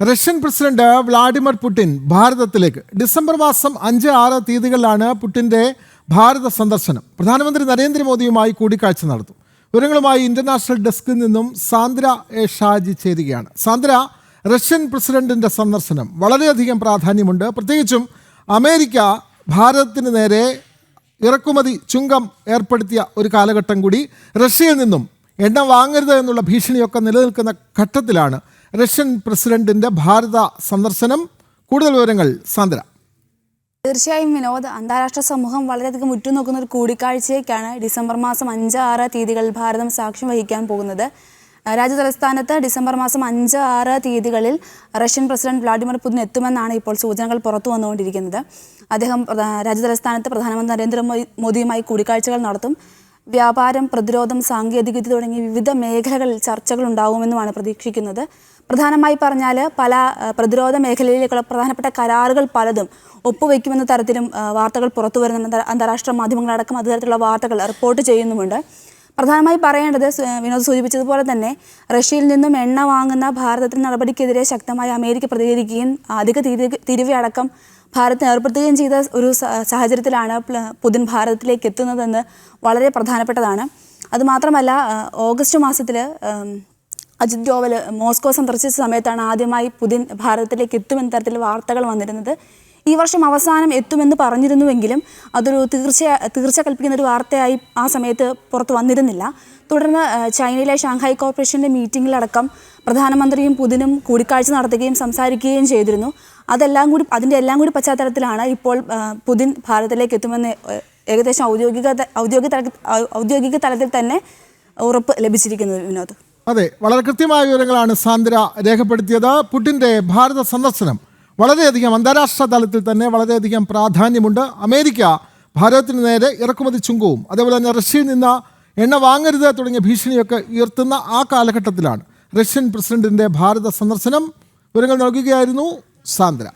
Russian president Vladimir Putin ഭാരതത്തിലേക്ക്. December മാസം അഞ്ച് ആറ് തീയതികളിലാണ് പുടിന്റെ ഭാരത സന്ദർശനം. പ്രധാനമന്ത്രി നരേന്ദ്രമോദിയുമായി കൂടിക്കാഴ്ച നടത്തും. വിവരങ്ങളുമായി ഇന്റർനാഷണൽ ഡെസ്കിൽ നിന്നും സാന്ദ്ര എ ഷാജി ചേരുകയാണ്. സാന്ദ്ര റഷ്യൻ പ്രസിഡന്റിന്റെ സന്ദർശനം. വളരെയധികം പ്രാധാന്യമുണ്ട്. പ്രത്യേകിച്ചും അമേരിക്ക ഭാരതത്തിന് നേരെ ഇറക്കുമതി ചുങ്കം ഏർപ്പെടുത്തിയ ഒരു കാലഘട്ടം കൂടി റഷ്യയിൽ നിന്നും എണ്ണ വാങ്ങരുത് എന്നുള്ള ഭീഷണിയൊക്കെ നിലനിൽക്കുന്ന ഘട്ടത്തിലാണ് റഷ്യൻ പ്രസിഡന്റിന്റെ ഭാരത സന്ദർശനം. കൂടുതൽ വിവരങ്ങൾ സാന്ദ്ര. തീർച്ചയായും വിനോദ് അന്താരാഷ്ട്ര സമൂഹം വളരെയധികം ഉറ്റുനോക്കുന്ന ഒരു കൂടിക്കാഴ്ചയ്ക്കാണ് ഡിസംബർ മാസം അഞ്ച് ആറ് തീയതികളിൽ ഭാരതം സാക്ഷ്യം വഹിക്കാൻ പോകുന്നത്. രാജ്യതലസ്ഥാനത്ത് ഡിസംബർ മാസം അഞ്ച് ആറ് തീയതികളിൽ റഷ്യൻ പ്രസിഡന്റ് വ്ളാഡിമിർ പുതിൻ എത്തുമെന്നാണ് ഇപ്പോൾ സൂചനകൾ പുറത്തു വന്നുകൊണ്ടിരിക്കുന്നത്. അദ്ദേഹം രാജ്യതലസ്ഥാനത്ത് പ്രധാനമന്ത്രി നരേന്ദ്രമോദി മോദിയുമായി കൂടിക്കാഴ്ചകൾ നടത്തും. വ്യാപാരം പ്രതിരോധം സാങ്കേതികവിദ്യ തുടങ്ങി വിവിധ മേഖലകളിൽ ചർച്ചകൾ ഉണ്ടാകുമെന്നുമാണ് പ്രതീക്ഷിക്കുന്നത്. പ്രധാനമായി പറഞ്ഞാൽ പല പ്രതിരോധ മേഖലയിലേക്കുള്ള പ്രധാനപ്പെട്ട കരാറുകൾ പലതും ഒപ്പുവെക്കുമെന്ന തരത്തിലും വാർത്തകൾ പുറത്തു വരുന്ന അന്താ- അന്താരാഷ്ട്ര മാധ്യമങ്ങളടക്കം അതുതരത്തിലുള്ള വാർത്തകൾ റിപ്പോർട്ട് ചെയ്യുന്നുമുണ്ട്. പ്രധാനമായി പറയേണ്ടത് വിനോദ് സൂചിപ്പിച്ചതുപോലെ തന്നെ റഷ്യയിൽ നിന്നും എണ്ണ വാങ്ങുന്ന ഭാരതത്തിന്റെ നടപടിക്കെതിരെ ശക്തമായി അമേരിക്ക പ്രതികരിക്കുകയും അധിക തിരി തീരുവ അടക്കം ഭാരതത്തിന് ഏർപ്പെടുത്തുകയും ചെയ്ത ഒരു സാഹചര്യത്തിലാണ് പുതിൻ ഭാരതത്തിലേക്ക് എത്തുന്നതെന്ന് വളരെ പ്രധാനപ്പെട്ടതാണ്. അതുമാത്രമല്ല ഓഗസ്റ്റ് മാസത്തിൽ അജിത് ഡോവൽ മോസ്കോ സന്ദർശിച്ച സമയത്താണ് ആദ്യമായി പുതിൻ ഭാരതത്തിലേക്ക് എത്തുമെന്ന തരത്തിൽ വാർത്തകൾ വന്നിരുന്നത്. ഈ വർഷം അവസാനം എത്തുമെന്ന് പറഞ്ഞിരുന്നുവെങ്കിലും അതൊരു തീർച്ച തീർച്ച കൽപ്പിക്കുന്ന ഒരു വാർത്തയായി ആ സമയത്ത് പുറത്തു വന്നിരുന്നില്ല. തുടർന്ന് ചൈനയിലെ ഷാങ്ഹായ് കോർപ്പറേഷന്റെ മീറ്റിങ്ങിലടക്കം പ്രധാനമന്ത്രിയും പുതിനും കൂടിക്കാഴ്ച നടത്തുകയും സംസാരിക്കുകയും ചെയ്തിരുന്നു. അതെല്ലാം കൂടി അതിന്റെ എല്ലാം കൂടി പശ്ചാത്തലത്തിലാണ് ഇപ്പോൾ പുതിൻ ഭാരതത്തിലേക്ക് എത്തുമെന്ന് ഏകദേശം ഔദ്യോഗിക ഔദ്യോഗിക തല ഔദ്യോഗിക തലത്തിൽ തന്നെ ഉറപ്പ് ലഭിച്ചിരിക്കുന്നത് വിനോദ്. അതെ വളരെ കൃത്യമായ വിവരങ്ങളാണ് സാന്ദ്ര രേഖപ്പെടുത്തിയത്. പുടിന്റെ ഭാരത സന്ദർശനം വളരെയധികം അന്താരാഷ്ട്ര തലത്തിൽ തന്നെ വളരെയധികം പ്രാധാന്യമുണ്ട്. അമേരിക്ക ഭാരതത്തിന് നേരെ ഇറക്കുമതി ചുങ്കവും അതേപോലെ തന്നെ റഷ്യയിൽ നിന്ന് എണ്ണ വാങ്ങരുത് തുടങ്ങിയ ഭീഷണിയൊക്കെ ഉയർത്തുന്ന ആ കാലഘട്ടത്തിലാണ്. റഷ്യൻ പ്രസിഡന്റിന്റെ ഭാരത സന്ദർശനം. വിവരങ്ങൾ നൽകുകയായിരുന്നു സാന്ദ്ര.